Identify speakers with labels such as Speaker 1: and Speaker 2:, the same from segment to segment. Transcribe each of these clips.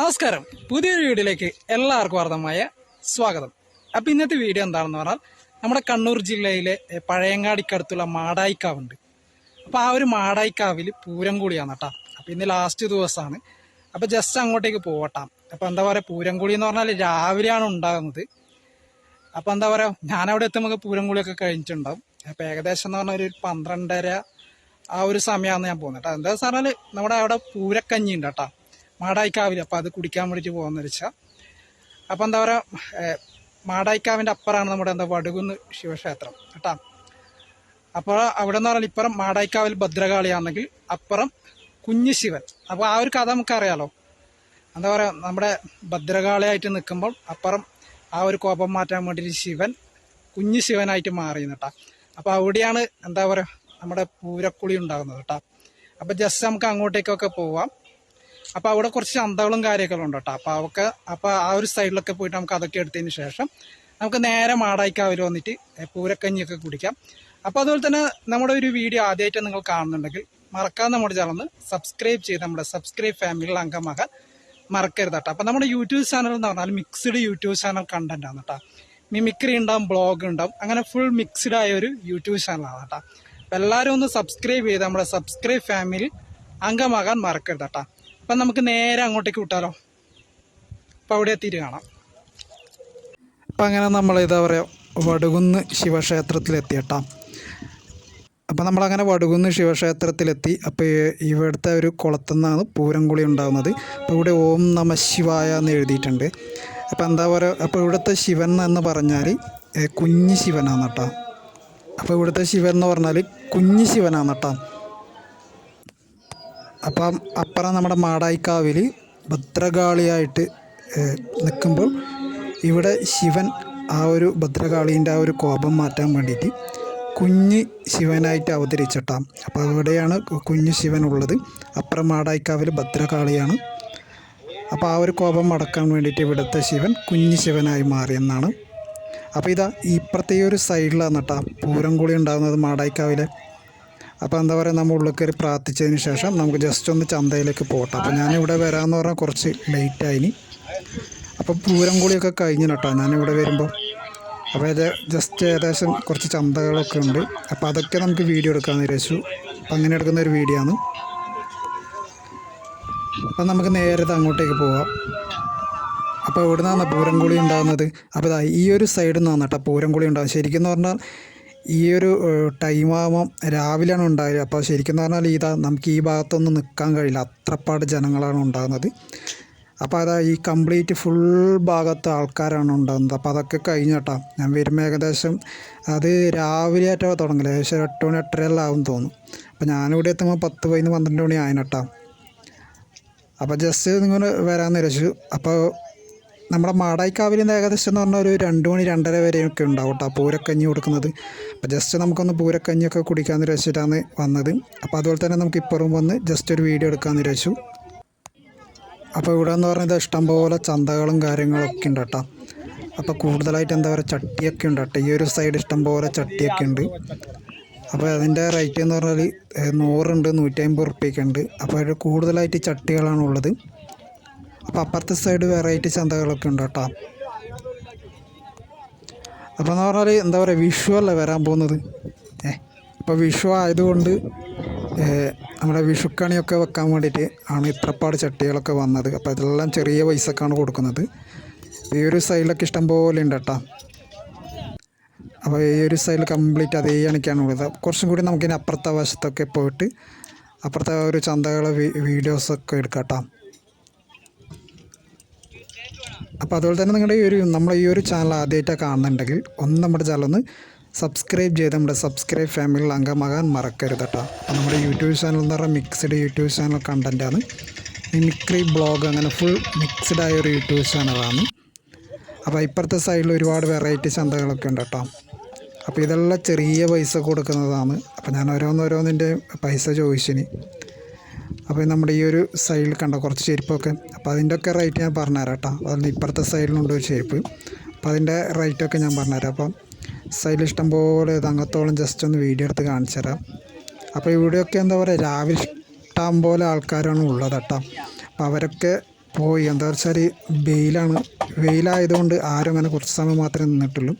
Speaker 1: നമസ്കാരം. പുതിയൊരു വീഡിയോയിലേക്ക് എല്ലാവർക്കും അർത്ഥമായ സ്വാഗതം. അപ്പം ഇന്നത്തെ വീഡിയോ എന്താണെന്ന് പറഞ്ഞാൽ നമ്മുടെ കണ്ണൂർ ജില്ലയിലെ പഴയങ്ങാടിക്കടുത്തുള്ള മാടായിക്കാവുണ്ട്. അപ്പോൾ ആ ഒരു മാടായിക്കാവിൽ പൂരം കൂടിയാണ് കേട്ടോ അപ്പം ഇന്ന് ലാസ്റ്റ് ദിവസമാണ്. അപ്പോൾ ജസ്റ്റ് അങ്ങോട്ടേക്ക് പോകട്ടാം അപ്പോൾ എന്താ പറയുക പൂരം കൂടി എന്ന് പറഞ്ഞാൽ രാവിലെയാണ് ഉണ്ടാകുന്നത്. അപ്പോൾ എന്താ പറയുക ഞാനവിടെ എത്തുമ്പോൾ പൂരം കൂടിയൊക്കെ കഴിഞ്ഞിട്ടുണ്ടാവും. അപ്പോൾ ഏകദേശം എന്ന് പറഞ്ഞാൽ ഒരു പന്ത്രണ്ടര ആ ഒരു സമയമാണ് ഞാൻ പോകുന്നത് കേട്ടോ എന്താ പറഞ്ഞാൽ നമ്മുടെ അവിടെ പൂരക്കഞ്ഞി ഉണ്ട് കേട്ടോ മാടായിക്കാവിൽ അപ്പോൾ അത് കുടിക്കാൻ വേണ്ടിയിട്ട് പോകുന്ന വെച്ചാൽ അപ്പോൾ എന്താ പറയുക മാടായിക്കാവിന്റെ അപ്പുറമാണ് നമ്മുടെ എന്താ വടുകുന്ന് ശിവക്ഷേത്രം. കേട്ടോ? അപ്പോൾ അവിടെ എന്ന് പറഞ്ഞാൽ ഇപ്പുറം മാടായിക്കാവിൽ ഭദ്രകാളിയാണെങ്കിൽ അപ്പുറം കുഞ്ഞു ശിവൻ. അപ്പോൾ ആ ഒരു കഥ നമുക്കറിയാലോ. എന്താ പറയുക നമ്മുടെ ഭദ്രകാളിയായിട്ട് നിൽക്കുമ്പോൾ അപ്പുറം ആ ഒരു കോപം മാറ്റാൻ വേണ്ടിയിട്ട് ശിവൻ കുഞ്ഞു ശിവനായിട്ട് മാറിയെന്ന് കേട്ടോ. അപ്പോൾ അവിടെയാണ് എന്താ പറയുക നമ്മുടെ പൂരക്കുളി ഉണ്ടാകുന്നത് കേട്ടോ. അപ്പോൾ ജസ്റ്റ് നമുക്ക് അങ്ങോട്ടേക്കൊക്കെ പോവാം. അപ്പോൾ അവിടെ കുറച്ച് ചന്തകളും കാര്യങ്ങളും ഉണ്ട് കേട്ടോ. അപ്പൊ അവക്ക് അപ്പൊ ആ ഒരു സൈഡിലൊക്കെ പോയിട്ട് നമുക്ക് അതൊക്കെ എടുത്തതിന് ശേഷം നമുക്ക് നേരെ മാടായിക്കാവിൽ വന്നിട്ട് പൂരക്കഞ്ഞിയൊക്കെ കുടിക്കാം. അപ്പൊ അതുപോലെ തന്നെ നമ്മുടെ ഒരു വീഡിയോ ആദ്യമായിട്ട് നിങ്ങൾ കാണുന്നുണ്ടെങ്കിൽ മറക്കാതെ നമ്മുടെ ചാനൽ സബ്സ്ക്രൈബ് ചെയ്ത് നമ്മുടെ സബ്സ്ക്രൈബ് ഫാമിലിയിൽ അംഗമാകാൻ മറക്കരുത് കേട്ടോ. അപ്പൊ നമ്മുടെ യൂട്യൂബ് ചാനൽ എന്ന് പറഞ്ഞാൽ മിക്സ്ഡ് യൂട്യൂബ് ചാനൽ കണ്ടന്റ് ആണ് കേട്ടോ. മിമിക്രി ഉണ്ടാവും ബ്ലോഗ് ഉണ്ടാവും അങ്ങനെ ഫുൾ മിക്സ്ഡ് ആയ ഒരു യൂട്യൂബ് ചാനലാണ് കേട്ടോ. എല്ലാവരും ഒന്ന് സബ്സ്ക്രൈബ് ചെയ്ത് നമ്മുടെ സബ്സ്ക്രൈബ് ഫാമിലി അംഗമാകാൻ മറക്കരുത് കേട്ടോ. അപ്പം നമുക്ക് നേരെ അങ്ങോട്ടേക്ക് വിട്ടാലോ? അപ്പോൾ അവിടെ എത്തിയിട്ട് കാണാം. അപ്പം അങ്ങനെ നമ്മൾ ഇതാ പറയുക വടുകുന്ന് ശിവക്ഷേത്രത്തിലെത്തി കേട്ടോ അപ്പം നമ്മളങ്ങനെ വടുകുന്ന് ശിവക്ഷേത്രത്തിലെത്തി. അപ്പോൾ ഇവിടുത്തെ ഒരു കുളത്തു നിന്നാണ് പൂരംകുളി ഉണ്ടാകുന്നത് അപ്പോൾ ഇവിടെ ഓം നമ ശിവായ എന്ന് എഴുതിയിട്ടുണ്ട്. അപ്പോൾ എന്താ പറയുക അപ്പോൾ ഇവിടുത്തെ ശിവൻ എന്ന് പറഞ്ഞാൽ കുഞ്ഞ് ശിവനാണ് കേട്ടോ. അപ്പോൾ ഇവിടുത്തെ ശിവൻ എന്ന് പറഞ്ഞാൽ കുഞ്ഞ് ശിവനാണ് കേട്ടോ. അപ്പം അപ്പുറം നമ്മുടെ മാടായിക്കാവിൽ ഭദ്രകാളിയായിട്ട് നിൽക്കുമ്പോൾ ഇവിടെ ശിവൻ ആ ഒരു ഭദ്രകാളീന്റെ ആ ഒരു കോപം മാറ്റാൻ വേണ്ടിയിട്ട് കുഞ്ഞ് ശിവനായിട്ട് അവതരിച്ചിട്ടാം. അപ്പോൾ അവിടെയാണ് കുഞ്ഞ് ശിവൻ ഉള്ളത്. അപ്പുറം മാടായിക്കാവിൽ ഭദ്രകാളിയാണ്. അപ്പോൾ ആ ഒരു കോപം അടക്കാൻ വേണ്ടിയിട്ട് ഇവിടുത്തെ ശിവൻ കുഞ്ഞ് ശിവനായി മാറിയെന്നാണ്. അപ്പോൾ ഇതാ ഇപ്പുറത്തെ ഒരു സൈഡിലാണ് കേട്ടോ പൂരം കൂടി ഉണ്ടാകുന്നത് മാടായിക്കാവിലെ. അപ്പോൾ എന്താ പറയുക നമ്മൾ ഉള്ളിൽ കയറി പ്രാർത്ഥിച്ചതിന് ശേഷം നമുക്ക് ജസ്റ്റ് ഒന്ന് ചന്തയിലേക്ക് പോകട്ടെ അപ്പോൾ ഞാനിവിടെ വരാമെന്ന് പറഞ്ഞാൽ കുറച്ച് ലേറ്റായിനി അപ്പോൾ പൂരം കൂടിയൊക്കെ കഴിഞ്ഞു കേട്ടോ ഞാനിവിടെ വരുമ്പോൾ അപ്പോൾ ഇത് ജസ്റ്റ് ഏകദേശം കുറച്ച് ചന്തകളൊക്കെ ഉണ്ട്. അപ്പോൾ അതൊക്കെ നമുക്ക് വീഡിയോ എടുക്കാമെന്ന് വിചാരിച്ചു. അപ്പോൾ അങ്ങനെ എടുക്കുന്ന ഒരു വീഡിയോ ആണ്. അപ്പം നമുക്ക് നേരത്തെ അങ്ങോട്ടേക്ക് പോവാം. അപ്പോൾ എവിടെ നിന്നാണ് പൂരംകുളി ഉണ്ടാകുന്നത് അപ്പോൾ ഈ ഒരു സൈഡിൽ നിന്നാണ് കേട്ടോ പൂരംകുളി ഉണ്ടാകുന്നത് ശരിക്കും എന്ന് പറഞ്ഞാൽ ഈ ഒരു ടൈം ആകുമ്പം രാവിലെയാണ് ഉണ്ടായത്. അപ്പോൾ ശരിക്കും പറഞ്ഞാൽ ഇതാ നമുക്ക് ഈ ഭാഗത്തൊന്നും നിൽക്കാൻ കഴിയില്ല. അത്രപ്പാട് ജനങ്ങളാണ് ഉണ്ടാകുന്നത്. അപ്പോൾ അതാ ഈ കംപ്ലീറ്റ് ഫുൾ ഭാഗത്ത് ആൾക്കാരാണ് ഉണ്ടാകുന്നത്. അപ്പോൾ അതൊക്കെ കഴിഞ്ഞു ഞാൻ വരുമ്പോൾ ഏകദേശം അത് രാവിലെ ആയിട്ടോ തുടങ്ങില്ല ഏകദേശം എട്ട് മണി എട്ടരയെല്ലാം ആവും തോന്നും. അപ്പോൾ ഞാനിവിടെ എത്തുമ്പോൾ പത്ത് പതിനൊന്ന് പന്ത്രണ്ട് മണി ആയിന് അപ്പോൾ ജസ്റ്റ് നിങ്ങൾ വരാമെന്ന് വിചാരിച്ചു അപ്പോൾ നമ്മുടെ മാടായിക്കാവിൽ നിന്ന് ഏകദേശം എന്ന് പറഞ്ഞാൽ ഒരു രണ്ട് മണി രണ്ടര വരെയൊക്കെ ഉണ്ടാവും കേട്ടോ പൂരക്കഞ്ഞി കൊടുക്കുന്നത്. അപ്പോൾ ജസ്റ്റ് നമുക്കൊന്ന് പൂരക്കഞ്ഞിയൊക്കെ കുടിക്കാമെന്ന് വിചാരിച്ചിട്ടാണ് വന്നത്. അപ്പോൾ അതുപോലെ തന്നെ നമുക്ക് ഇപ്പുറം വന്ന് ജസ്റ്റ് ഒരു വീഡിയോ എടുക്കാമെന്ന് വിചാരിച്ചു. അപ്പോൾ ഇവിടെ എന്ന് പറഞ്ഞാൽ ഇഷ്ടംപോലെ ചന്തകളും കാര്യങ്ങളൊക്കെ ഉണ്ട് കേട്ടോ അപ്പോൾ കൂടുതലായിട്ട് എന്താ പറയുക ചട്ടിയൊക്കെ ഉണ്ട് കേട്ടോ ഈ ഒരു സൈഡ് ഇഷ്ടംപോലെ ചട്ടിയൊക്കെ ഉണ്ട്. അപ്പോൾ അതിന്റെ റേറ്റ് എന്ന് പറഞ്ഞാൽ നൂറുണ്ട് നൂറ്റി അമ്പത് ഉണ്ട്. അപ്പോൾ അതിൽ കൂടുതലായിട്ട് ചട്ടികളാണ് ഉള്ളത്. അപ്പോൾ അപ്പുറത്തെ സൈഡ് വെറൈറ്റി ചന്തകളൊക്കെ ഉണ്ട് കേട്ടോ അപ്പോൾ എന്ന് പറഞ്ഞാൽ എന്താ പറയുക വിഷു വരാൻ പോകുന്നത്? ഏ അപ്പോൾ വിഷു ആയതുകൊണ്ട് നമ്മുടെ വിഷുക്കണിയൊക്കെ വെക്കാൻ വേണ്ടിയിട്ട് ആണ് ഇത്രപ്പാട് ചട്ടികളൊക്കെ വന്നത്. അപ്പോൾ ഇതെല്ലാം ചെറിയ പൈസക്കാണ് കൊടുക്കുന്നത്. ഈ ഒരു സൈഡിലൊക്കെ ഇഷ്ടം പോലെ ഉണ്ട് കേട്ടോ അപ്പോൾ ഈ ഒരു സൈഡിൽ കംപ്ലീറ്റ് അതേ കണക്കാണ് ഉള്ളത്. കുറച്ചും കൂടി നമുക്കിനി അപ്പുറത്തെ വശത്തൊക്കെ പോയിട്ട് അപ്പുറത്തെ ഒരു ചന്തകളെ വീഡിയോസൊക്കെ എടുക്കാം കേട്ടോ അപ്പോൾ അതുപോലെ തന്നെ നിങ്ങളുടെ ഈ ഒരു നമ്മുടെ ഈ ഒരു ചാനൽ ആദ്യമായിട്ടാണ് കാണുന്നുണ്ടെങ്കിൽ ഒന്ന് നമ്മുടെ ചാനൽ ഒന്ന് സബ്സ്ക്രൈബ് ചെയ്ത് നമ്മുടെ സബ്സ്ക്രൈബ് ഫാമിലിയിൽ അംഗമാകാൻ മറക്കരുത് കേട്ടോ. അപ്പോൾ നമ്മുടെ യൂട്യൂബ് ചാനൽ എന്ന് പറഞ്ഞാൽ മിക്സ്ഡ് യൂട്യൂബ് ചാനൽ കണ്ടന്റാണ് മിമിക്രി ബ്ലോഗ് അങ്ങനെ ഫുൾ മിക്സ്ഡ് ആയ ഒരു യൂട്യൂബ് ചാനലാണ് അപ്പോൾ ഇപ്പുറത്തെ സൈഡിൽ ഒരുപാട് വെറൈറ്റി ചന്തകളൊക്കെ ഉണ്ട് കേട്ടോ. അപ്പോൾ ഇതെല്ലാം ചെറിയ പൈസ കൊടുക്കുന്നതാണ്. അപ്പോൾ ഞാൻ ഓരോന്നോരോന്നിന്റെ പൈസ ചോദിച്ചിന്. അപ്പോൾ നമ്മുടെ ഈ ഒരു സൈഡിൽ കണ്ട കുറച്ച് ചെരുപ്പൊക്കെ. അപ്പോൾ അതിന്റെ ഒക്കെ റേറ്റ് ഞാൻ പറഞ്ഞുതരാം കേട്ടോ. അതിന് ഇപ്പുറത്തെ സൈഡിലുണ്ട് ഒരു ചെരുപ്പ്. അപ്പോൾ അതിന്റെ റേറ്റൊക്കെ ഞാൻ പറഞ്ഞുതരാം. അപ്പം സൈഡിൽ ഇഷ്ടം പോലെ തങ്ങത്തോളം ജസ്റ്റ് ഒന്ന് വീഡിയോ എടുത്ത് കാണിച്ചു തരാം. അപ്പോൾ ഇവിടെയൊക്കെ എന്താ പറയുക രാവിലെ ഇഷ്ടം പോലെ ആൾക്കാരാണ് ഉള്ളത് കേട്ടോ. അപ്പോൾ അവരൊക്കെ പോയി എന്താ വെച്ചാൽ വെയിലാണ് വെയിലായതുകൊണ്ട് ആരും അങ്ങനെ കുറച്ച് സമയം മാത്രമേ നിന്നിട്ടുള്ളൂ.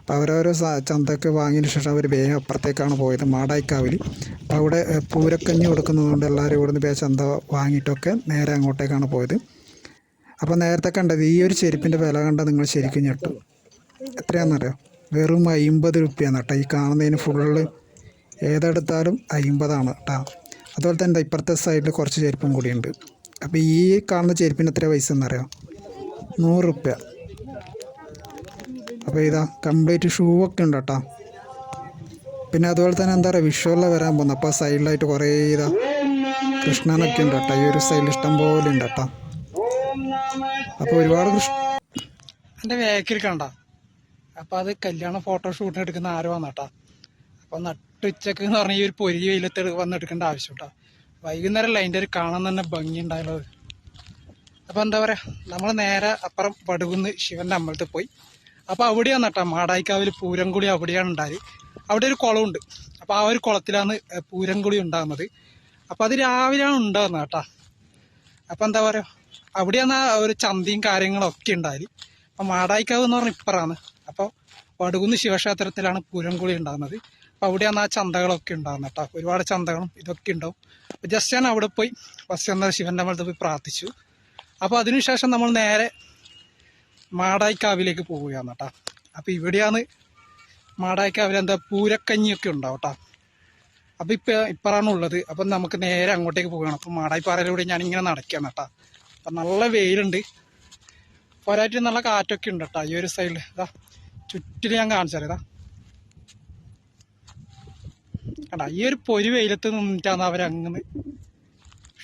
Speaker 1: അപ്പോൾ അവരോരോ ചന്തയൊക്കെ വാങ്ങിയതിന് ശേഷം അവർ വേഗം അപ്പുറത്തേക്കാണ് പോയത് മാടായിക്കാവിൽ. അപ്പോൾ അവിടെ പൂരക്കഞ്ഞി കൊടുക്കുന്നതുകൊണ്ട് എല്ലാവരും ഇവിടുന്ന് വേ ചന്ത വാങ്ങിയിട്ടൊക്കെ നേരെ അങ്ങോട്ടേക്കാണ് പോയത്. അപ്പോൾ നേരത്തെ കണ്ടത് ഈ ഒരു ചെരുപ്പിന്റെ വില കണ്ടാൽ നിങ്ങൾ ശരിക്കും ഞെട്ടും. എത്രയാണെന്നറിയോ വെറും അമ്പത് റുപ്യാണ് കേട്ടോ. ഈ കാണുന്നതിന് ഫുള്ള് ഏതെടുത്താലും അമ്പതാണ് കേട്ടോ. അതുപോലെ തന്നെ ഇപ്പുറത്തെ സൈഡിൽ കുറച്ച് ചെരുപ്പും കൂടിയുണ്ട്. അപ്പോൾ ഈ കാണുന്ന ചെരുപ്പിന് എത്ര പൈസ എന്നറിയോ? നൂറ് റുപ്യ അപ്പോൾ ഇതാ കംപ്ലീറ്റ് ഷൂ ഒക്കെ ഉണ്ട് കേട്ടോ. പിന്നെ അതുപോലെ തന്നെ എന്താ പറയുക വിഷുവല്ല വരാൻ പോകുന്നത് അപ്പോൾ സൈഡിലായിട്ട് കുറേ ഇതാ കൃഷ്ണനൊക്കെ ഉണ്ട് കേട്ടോ. ഈ ഒരു സൈഡിൽ ഇഷ്ടം പോലെ ഉണ്ട് കേട്ടോ. അപ്പോൾ ഒരുപാട് കൃഷ്ണ
Speaker 2: എന്റെ വേക്കിൽ കണ്ട. അപ്പോൾ അത് കല്യാണ ഫോട്ടോ ഷൂട്ടിന് എടുക്കുന്ന ആരോ വന്നട്ടാ അപ്പോൾ നട്ടുച്ചക്ക് എന്ന് പറഞ്ഞാൽ ഈ ഒരു പൊരി വെയിലത്ത് വന്നെടുക്കേണ്ട ആവശ്യം കേട്ടോ. വൈകുന്നേരം അതിന്റെ ഒരു കാണാൻ തന്നെ ഭംഗി ഉണ്ടായുള്ളത് അപ്പം എന്താ പറയുക നമ്മൾ നേരെ അപ്പുറം പടുകുന്ന് ശിവന്റെ അമ്പലത്തിൽ പോയി. അപ്പോൾ അവിടെയാണ് കേട്ടോ മാടായിക്കാവിൽ പൂരംകുളി അവിടെയാണ് ഉണ്ടായത്. അവിടെ ഒരു കുളമുണ്ട്. അപ്പോൾ ആ ഒരു കുളത്തിലാണ് പൂരംകുളി ഉണ്ടാകുന്നത് അപ്പോൾ അത് രാവിലെയാണ് ഉണ്ടാകുന്നത് കേട്ടോ. അപ്പോൾ എന്താ പറയുക അവിടെയാണ് ഒരു ചന്തയും കാര്യങ്ങളൊക്കെ ഉണ്ടായത്. അപ്പം മാടായിക്കാവ് എന്ന് പറഞ്ഞാൽ ഇപ്പറാണ് അപ്പോൾ വടുകുന്ന് ശിവക്ഷേത്രത്തിലാണ് പൂരംകുളി ഉണ്ടാകുന്നത് അപ്പോൾ അവിടെയാണ് ആ ചന്തകളൊക്കെ ഉണ്ടാകുന്നത് കേട്ടോ. ഒരുപാട് ചന്തകളും ഇതൊക്കെ ഉണ്ടാവും. അപ്പോൾ ജസ്റ്റ് ഞാൻ അവിടെ പോയി ഫസ്റ്റ് എന്താ ശിവന്റെ അമ്പലത്തിൽ പോയി പ്രാർത്ഥിച്ചു. അപ്പോൾ അതിനുശേഷം നമ്മൾ നേരെ മാടായിക്കാവിലേക്ക് പോവുകയാണ് കേട്ടോ അപ്പോൾ ഇവിടെയാണ് മാടായിക്കാവിൽ എന്താ പൂരക്കഞ്ഞിയൊക്കെ ഉണ്ടാവും കേട്ടോ അപ്പോൾ ഇപ്പം ഇപ്പറാണ് ഉള്ളത്. അപ്പം നമുക്ക് നേരെ അങ്ങോട്ടേക്ക് പോവുകയാണ്. അപ്പം മാടായിപ്പാറയിലൂടെ ഞാനിങ്ങനെ നടക്കുകയാണ് കേട്ടോ അപ്പം നല്ല വെയിലുണ്ട്. പോരായിട്ട് നല്ല കാറ്റൊക്കെ ഉണ്ട് കേട്ടോ ഈ ഒരു സൈഡിൽ ഇതാ ചുറ്റിൽ ഞാൻ കാണിച്ചാൽ ഇതാ. കണ്ട ഈ ഒരു പൊരി വെയിലത്ത് നിന്നിട്ടാണ് അവരങ്ങനെ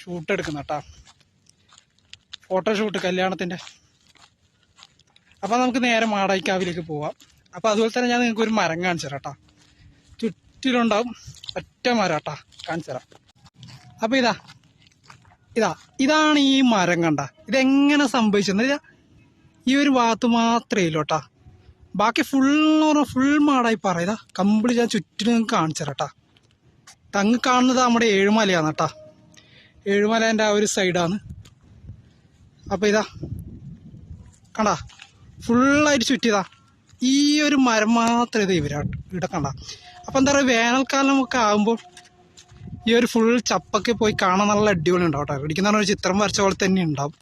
Speaker 2: ഷൂട്ട് എടുക്കുന്നത് കേട്ടോ ഫോട്ടോഷൂട്ട് കല്യാണത്തിന്റെ അപ്പം നമുക്ക് നേരെ മാടായിക്കാവിലേക്ക് പോവാം. അപ്പം അതുപോലെ തന്നെ ഞാൻ നിങ്ങൾക്ക് ഒരു മരം കാണിച്ചു ചുറ്റിലുണ്ടാവും ഒറ്റ മരം കേട്ടാ കാണിച്ചു തരാം. അപ്പം ഇതാ ഇതാ ഇതാണ് ഈ മരം കണ്ട. ഇതെങ്ങനെ സംഭവിച്ചെന്ന് ഇതാ ഈ ഒരു ഭാഗത്ത് മാത്രമേ ഇല്ല ബാക്കി ഫുൾ ഫുൾ മാടായി പറ. ഇതാ കംപ്ലീറ്റ് ഞാൻ ചുറ്റിനും നിങ്ങൾക്ക് കാണിച്ചു തങ്ങ് കാണുന്നത് നമ്മുടെ ഏഴുമലയാണ് കേട്ടാ ഏഴുമലേന്റെ ആ ഒരു സൈഡാണ് അപ്പോൾ ഇതാ. കണ്ടാ? ഫുള്ളായിട്ട് ചുറ്റിയതാ. ഈ ഒരു മരം മാത്രമേ ഇത് ഇവരാ ഇവിടെ കണ്ട. അപ്പൊ എന്താ പറയുക വേനൽക്കാലം ഒക്കെ ആകുമ്പോൾ ഈ ഒരു ഫുൾ ചപ്പൊക്കെ പോയി കാണാൻ നല്ല അടിപൊളി ഉണ്ടാവും കേട്ടോ. ഇടിക്കുന്ന ഒരു ചിത്രം വരച്ച പോലെ തന്നെ ഉണ്ടാവും.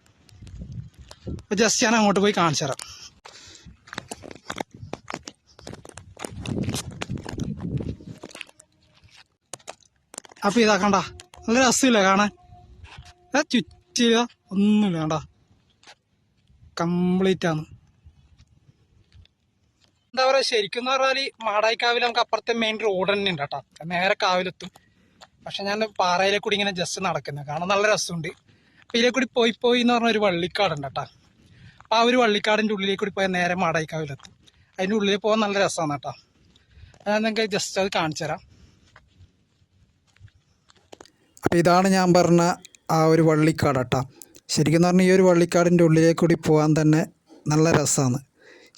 Speaker 2: അപ്പോൾ ജസ്റ്റ് ഞാൻ അങ്ങോട്ട് പോയി കാണിച്ചു തരാം. അപ്പോൾ ഇതാ കണ്ട. നല്ല രസമില്ല കാണാൻ? ചുറ്റില്ല ഒന്നുമില്ല കണ്ട. കംപ്ലീറ്റ് ആണ്. എന്താ പറയുക ശരിക്കും എന്ന് പറഞ്ഞാൽ മാടായിക്കാവിൽ നമുക്ക് അപ്പുറത്തെ മെയിൻ റോഡ് തന്നെ ഉണ്ട് കേട്ടോ. നേരെ കാവിലെത്തും. പക്ഷെ ഞാൻ പാറയിലെ കൂടി ഇങ്ങനെ ജസ്റ്റ് നടക്കുന്നത് കാണാൻ നല്ല രസമുണ്ട്. അപ്പോൾ ഇതിലെ കൂടി പോയി പോയി എന്ന് പറഞ്ഞ ഒരു വള്ളിക്കാടുണ്ട് കേട്ടോ. അപ്പോൾ ആ ഒരു വള്ളിക്കാടിന്റെ ഉള്ളിലേക്ക് കൂടി പോയാൽ നേരെ മാടായിക്കാവിലെത്തും. അതിന്റെ ഉള്ളിൽ പോകാൻ നല്ല രസമാണ് കേട്ടോ. ഞാൻ നിങ്ങൾക്ക് ജസ്റ്റ് അത് കാണിച്ചു തരാം.
Speaker 1: അപ്പോൾ ഇതാണ് ഞാൻ പറഞ്ഞ ആ ഒരു വള്ളിക്കാട് കേട്ടോ. ശരിക്കും പറഞ്ഞാൽ ഈ ഒരു വള്ളിക്കാടിന്റെ ഉള്ളിലേക്ക് കൂടി പോകാൻ തന്നെ നല്ല രസമാണ്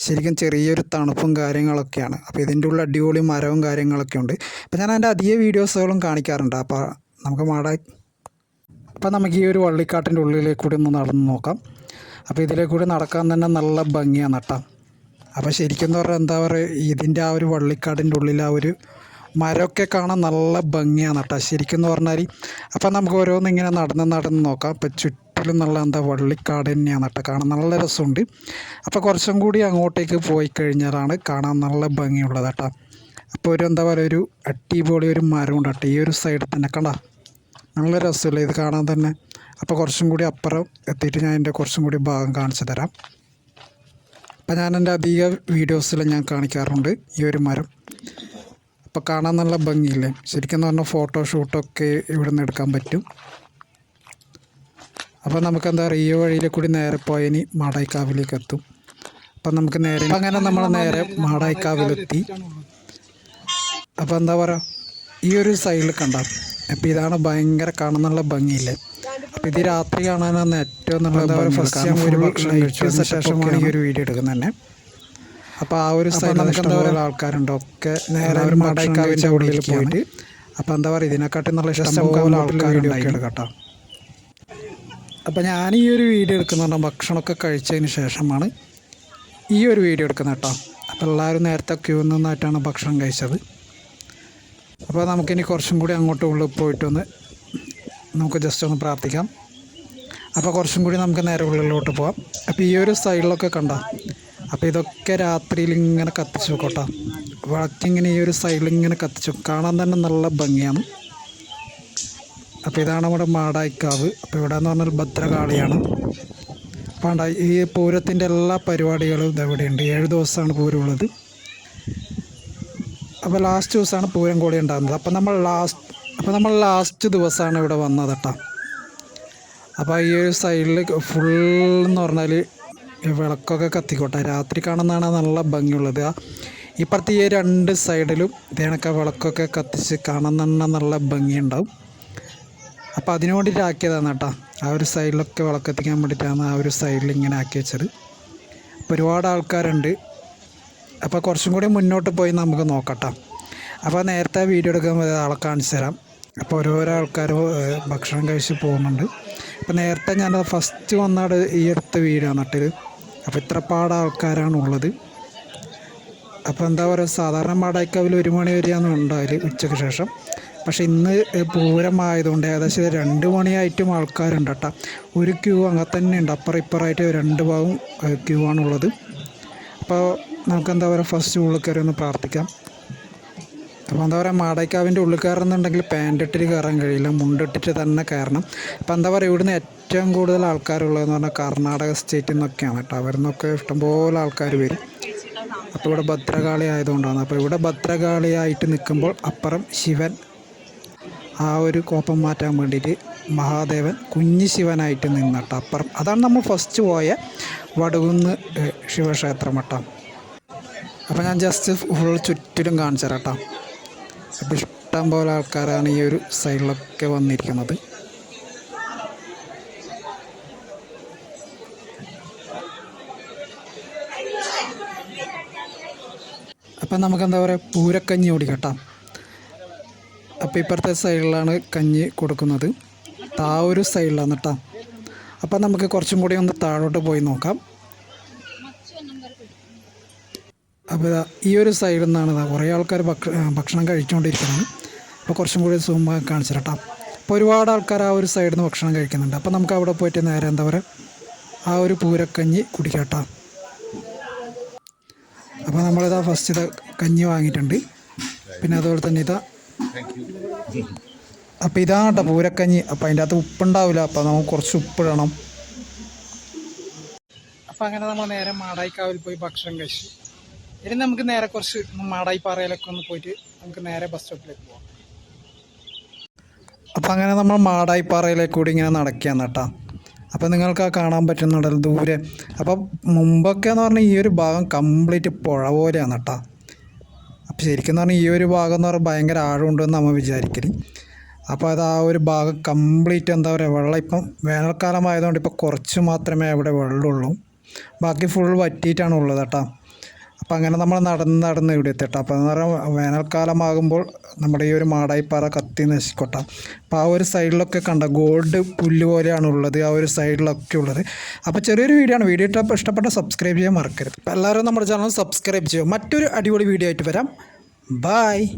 Speaker 1: ശരിക്കും ചെറിയൊരു തണുപ്പും കാര്യങ്ങളൊക്കെയാണ്. അപ്പോൾ ഇതിന്റെ ഉള്ളിൽ അടിപൊളി മരവും കാര്യങ്ങളൊക്കെ ഉണ്ട്. അപ്പോൾ ഞാൻ അതിന്റെ അധിക വീഡിയോസുകളും കാണിക്കാറുണ്ട്. അപ്പോൾ നമുക്ക് മാട അപ്പോൾ നമുക്ക് ഈ ഒരു വള്ളിക്കാട്ടിന്റെ ഉള്ളിലേക്ക് കൂടി ഒന്ന് നടന്ന് നോക്കാം. അപ്പോൾ ഇതിലേക്ക് കൂടി നടക്കാൻ തന്നെ നല്ല ഭംഗിയാണ് കേട്ടോ. അപ്പോൾ ശരിക്കും പറഞ്ഞാൽ എന്താ പറയുക ഇതിന്റെ ആ ഒരു വള്ളിക്കാടിന്റെ ഉള്ളിൽ ആ ഒരു മരമൊക്കെ കാണാൻ നല്ല ഭംഗിയാണ് കേട്ടോ. ശരിക്കും എന്ന് പറഞ്ഞാൽ അപ്പം നമുക്ക് ഓരോന്നിങ്ങനെ നടന്ന് നടന്ന് നോക്കാം. അപ്പം ചുറ്റിലും നിന്നുള്ള എന്താ വള്ളിക്കാട് തന്നെയാണ് കേട്ടോ. കാണാൻ നല്ല രസമുണ്ട്. അപ്പോൾ കുറച്ചും കൂടി അങ്ങോട്ടേക്ക് പോയി കഴിഞ്ഞാലാണ് കാണാൻ നല്ല ഭംഗിയുള്ളത് കേട്ടോ. അപ്പോൾ ഒരു എന്താ പറയുക ഒരു അടിപൊളി ഒരു മരമുണ്ട് കേട്ടോ. ഈ ഒരു സൈഡിൽ തന്നെ കണ്ട? നല്ല രസമല്ലേ ഇത് കാണാൻ തന്നെ. അപ്പോൾ കുറച്ചും കൂടി അപ്പുറം എത്തിയിട്ട് ഞാൻ എന്റെ കുറച്ചും കൂടി ഭാഗം കാണിച്ചു തരാം. അപ്പം ഞാൻ എന്റെ അധിക വീഡിയോസിൽ ഞാൻ കാണിക്കാറുണ്ട് ഈ ഒരു മരം. അപ്പോൾ കാണാൻ നല്ല ഭംഗിയില്ലേ? ശരിക്കും പറഞ്ഞാൽ ഫോട്ടോ ഷൂട്ടൊക്കെ ഇവിടെ നിന്ന് എടുക്കാൻ പറ്റും. അപ്പോൾ നമുക്ക് എന്താ പറയുക ഈ വഴിയിൽ കൂടി നേരെ പോയനി മാടായിക്കാവിലേക്ക് എത്തും. അപ്പം നമുക്ക് നേരെ അങ്ങനെ നമ്മൾ നേരെ മാടായിക്കാവിലെത്തി അപ്പോൾ എന്താ പറയുക ഈ ഒരു സൈഡിൽ കണ്ട അപ്പോൾ ഇതാണ് ഭയങ്കര കാണുന്നുള്ള ഭംഗിയില്ലേ? അപ്പോൾ ഇത് രാത്രി കാണാനാണ് ഏറ്റവും നല്ല ഫസ്റ്റ് ഞാൻ ഒരു ഭക്ഷണം കഴിച്ചതിന് ശേഷമാണ് ഈ ഒരു വീഡിയോ എടുക്കുന്നത് തന്നെ. അപ്പോൾ ആ ഒരു സ്ഥലം നമുക്ക് എന്താ പറയുക ആൾക്കാരുണ്ട് ഒക്കെ നേരെ ഒരു മടക്കാവിന്റെ ഉള്ളിൽ പോയിട്ട് അപ്പോൾ എന്താ പറയുക ഇതിനെക്കാട്ടും നല്ല ഇഷ്ടംപോലെ ആൾക്കാരുണ്ടായിരുന്നു കേട്ടോ. അപ്പോൾ ഞാൻ ഈ ഒരു വീഡിയോ എടുക്കുന്ന പറഞ്ഞാൽ ഭക്ഷണമൊക്കെ കഴിച്ചതിന് ശേഷമാണ് ഈ ഒരു വീഡിയോ എടുക്കുന്നത് കേട്ടോ. അപ്പോൾ എല്ലാവരും നേരത്തെ ക്യൂ നിന്നായിട്ടാണ് ഭക്ഷണം കഴിച്ചത്. അപ്പോൾ നമുക്കിനി കുറച്ചും കൂടി അങ്ങോട്ട് ഉള്ളിൽ പോയിട്ടൊന്ന് നമുക്ക് ജസ്റ്റ് ഒന്ന് പ്രാർത്ഥിക്കാം. അപ്പോൾ കുറച്ചും കൂടി നമുക്ക് നേരെ ഉള്ളിലോട്ട് പോവാം. അപ്പോൾ ഈ ഒരു സൈഡിലൊക്കെ കണ്ട? അപ്പോൾ ഇതൊക്കെ രാത്രിയിൽ ഇങ്ങനെ കത്തിച്ചു വെക്കോട്ടോ വിളക്കിങ്ങനെ ഈ ഒരു സൈഡിൽ ഇങ്ങനെ കത്തിച്ചു കാണാൻ തന്നെ നല്ല ഭംഗിയാണ്. അപ്പോൾ ഇതാണ് നമ്മുടെ മാടായിക്കാവ്. അപ്പോൾ ഇവിടെ എന്ന് പറഞ്ഞാൽ ഭദ്രകാളിയാണ്. പണ്ട ഈ പൂരത്തിന്റെ എല്ലാ പരിപാടികളും ഇതെവിടെയുണ്ട് ഏഴ് ദിവസമാണ് പൂരമുള്ളത് അപ്പോൾ ലാസ്റ്റ് ദിവസമാണ് പൂരം കൂടി ഉണ്ടാകുന്നത്. അപ്പോൾ നമ്മൾ ലാസ്റ്റ് അപ്പോൾ നമ്മൾ ലാസ്റ്റ് ദിവസമാണ് ഇവിടെ വന്നത് കേട്ടോ. അപ്പോൾ ഈ ഒരു സൈഡിൽ ഫുൾ എന്ന് പറഞ്ഞാൽ വിളക്കൊക്കെ കത്തിക്കോട്ടെ. രാത്രി കാണുന്നതാണ് നല്ല ഭംഗിയുള്ളത്. ആ ഇപ്പുറത്തെ ഈ രണ്ട് സൈഡിലും ഇതേണൊക്കെ വിളക്കൊക്കെ കത്തിച്ച് കാണാൻ തന്നെ നല്ല ഭംഗിയുണ്ടാവും. അപ്പോൾ അതിനു വേണ്ടിയിട്ട് ആക്കിയതാണ് കേട്ടോ. ആ ഒരു സൈഡിലൊക്കെ വിളക്കെത്തിക്കാൻ വേണ്ടിയിട്ടാണ് ആ ഒരു സൈഡിൽ ഇങ്ങനെ ആക്കി വെച്ചത്. അപ്പോൾ ഒരുപാട് ആൾക്കാരുണ്ട്. അപ്പോൾ കുറച്ചും കൂടി മുന്നോട്ട് പോയി നമുക്ക് നോക്കട്ടോ അപ്പോൾ നേരത്തെ വീഡിയോ എടുക്കുമ്പോൾ ആളെ കാണിച്ചു തരാം. അപ്പോൾ ഓരോരോ ആൾക്കാർ ഭക്ഷണം കഴിച്ച് പോകുന്നുണ്ട്. അപ്പോൾ നേരത്തെ ഞാൻ ഫസ്റ്റ് വന്നാട് ഈ അടുത്ത വീഡിയോ നട്ടിൽ അപ്പോൾ ഇത്ര പാട ആൾക്കാരാണ് ഉള്ളത്. അപ്പോൾ എന്താ പറയുക സാധാരണ മാടായിക്കാവിൽ ഒരു മണി വരെയാണ് ഉണ്ടാവില്ല ഉച്ചയ്ക്ക് ശേഷം. പക്ഷേ ഇന്ന് പൂരമായതുകൊണ്ട് ഏകദേശം രണ്ട് മണിയായിട്ടും ആൾക്കാരുണ്ട് കേട്ടോ. ഒരു ക്യൂ അങ്ങനെ തന്നെ ഉണ്ട് അപ്പുറം ഇപ്പുറമായിട്ട് രണ്ട് ഭാഗം ക്യൂ ആണുള്ളത്. അപ്പോൾ നമുക്ക് എന്താ പറയുക ഫസ്റ്റ് ഉള്ളിൽ കയറി ഒന്ന് പ്രാർത്ഥിക്കാം. അപ്പോൾ എന്താ പറയുക മാടയ്ക്കാവിന്റെ ഉള്ളിൽ കയറുന്നുണ്ടെങ്കിൽ പാന്റ് ഇട്ടിട്ട് കയറാൻ കഴിയില്ല. മുണ്ടിട്ടിട്ട് തന്നെ കയറണം. അപ്പോൾ എന്താ പറയുക ഇവിടുന്ന് ഏറ്റവും കൂടുതൽ ആൾക്കാരുള്ളതെന്ന് പറഞ്ഞാൽ കർണാടക സ്റ്റേറ്റിൽ നിന്നൊക്കെയാണ് കേട്ടോ. അവരിൽ നിന്നൊക്കെ ഇഷ്ടംപോലെ ആൾക്കാർ വരും. അപ്പോൾ ഇവിടെ ഭദ്രകാളി ആയതുകൊണ്ടാണ്. അപ്പോൾ ഇവിടെ ഭദ്രകാളിയായിട്ട് നിൽക്കുമ്പോൾ അപ്പുറം ശിവൻ ആ ഒരു കോപ്പം മാറ്റാൻ വേണ്ടിയിട്ട് മഹാദേവൻ കുഞ്ഞു ശിവനായിട്ട് നിന്നട്ട അപ്പുറം. അതാണ് നമ്മൾ ഫസ്റ്റ് പോയ വടുകുന്ന് ശിവക്ഷേത്രം കേട്ടോ അപ്പോൾ ഞാൻ ജസ്റ്റ് ഫുൾ ചുറ്റിലും കാണിച്ചു തരാം അപ്പം ഇഷ്ടം പോലെ ആൾക്കാരാണ് ഈ ഒരു സൈഡിലൊക്കെ വന്നിരിക്കുന്നത്. അപ്പം നമുക്ക് എന്താ പറയുക പൂരക്കഞ്ഞി കുടിക്കട്ടാം അപ്പോൾ ഇപ്പുറത്തെ സൈഡിലാണ് കഞ്ഞി കൊടുക്കുന്നത്. ആ ഒരു സൈഡിലാണ് കേട്ടോ അപ്പം നമുക്ക് കുറച്ചും കൂടി ഒന്ന് താഴോട്ട് പോയി നോക്കാം. അപ്പോൾ ഈ ഒരു സൈഡിൽ നിന്നാണ് കുറേ ആൾക്കാർ ഭക്ഷണം കഴിച്ചുകൊണ്ടിരിക്കുന്നത്. അപ്പോൾ കുറച്ചും കൂടി സൂം കാണിച്ചു കേട്ടോ അപ്പോൾ ഒരുപാട് ആൾക്കാർ ആ ഒരു സൈഡിൽ നിന്ന് ഭക്ഷണം കഴിക്കുന്നുണ്ട്. അപ്പോൾ നമുക്ക് അവിടെ പോയിട്ട് നേരെ എന്താ പറയുക ആ ഒരു പൂരക്കഞ്ഞി കുടിക്കാം കേട്ടോ അപ്പോൾ നമ്മളിതാ ഫസ്റ്റ് ഇതാ കഞ്ഞി വാങ്ങിയിട്ടുണ്ട്. പിന്നെ അതുപോലെ തന്നെ ഇതാ അപ്പോൾ ഇതാണ് കേട്ടോ പൂരക്കഞ്ഞി. അപ്പോൾ അതിന്റെ അകത്ത് ഉപ്പുണ്ടാവില്ല അപ്പോൾ നമുക്ക് കുറച്ച് ഉപ്പിടണം
Speaker 2: അപ്പം അങ്ങനെ നമ്മൾ നേരെ മാടായിക്കാവിൽ പോയി ഭക്ഷണം കഴിച്ചു. ഇനി നമുക്ക് നേരെ കുറച്ച് മാടായിപ്പാറയിലൊക്കെ ഒന്ന് പോയിട്ട് നമുക്ക് നേരെ ബസ് സ്റ്റോപ്പിലേക്ക് പോവാം.
Speaker 1: അപ്പം അങ്ങനെ നമ്മൾ മാടായിപ്പാറയിലേക്ക് കൂടി ഇങ്ങനെ നടക്കുകയാണ് കേട്ടോ. അപ്പോൾ നിങ്ങൾക്ക് ആ കാണാൻ പറ്റുന്നുണ്ടല്ലോ ദൂരെ. അപ്പം മുമ്പൊക്കെ എന്ന് പറഞ്ഞാൽ ഈ ഒരു ഭാഗം കംപ്ലീറ്റ് പുഴ പോലെയാണ് കേട്ടോ. ശരിക്കും പറഞ്ഞാൽ ഈ ഒരു ഭാഗം എന്ന് പറഞ്ഞാൽ ഭയങ്കര ആഴമുണ്ടെന്ന് നമ്മൾ വിചാരിക്കൽ. അപ്പോൾ അത് ആ ഒരു ഭാഗം കംപ്ലീറ്റ് എന്താ പറയുക വെള്ളം ഇപ്പം വേനൽക്കാലം ആയതുകൊണ്ട് ഇപ്പോൾ കുറച്ച് മാത്രമേ അവിടെ വെള്ളമുള്ളൂ ബാക്കി ഫുൾ വറ്റിയിട്ടാണ് ഉള്ളത് കേട്ടോ അപ്പം അങ്ങനെ നമ്മൾ നടന്ന് നടന്ന് ഇവിടെ എത്തിട്ടോ അപ്പോൾ എന്ന് പറഞ്ഞാൽ വേനൽക്കാലമാകുമ്പോൾ നമ്മുടെ ഈ ഒരു മാടായിപ്പാറ കത്തി നശിക്കോട്ട. അപ്പോൾ ആ ഒരു സൈഡിലൊക്കെ കണ്ട ഗോൾഡ് പുല്ല് പോലെയാണ് ഉള്ളത് ആ ഒരു സൈഡിലൊക്കെ ഉള്ളത്. അപ്പോൾ ചെറിയൊരു വീഡിയോ ആണ്. വീഡിയോ ഇഷ്ടപ്പെട്ട ഇഷ്ടപ്പെട്ട സബ്സ്ക്രൈബ് ചെയ്യാൻ മറക്കരുത്. അപ്പോൾ എല്ലാവരും നമ്മുടെ ചാനൽ സബ്സ്ക്രൈബ് ചെയ്യും മറ്റൊരു അടിപൊളി വീഡിയോ ആയിട്ട് വരാം. ബായ്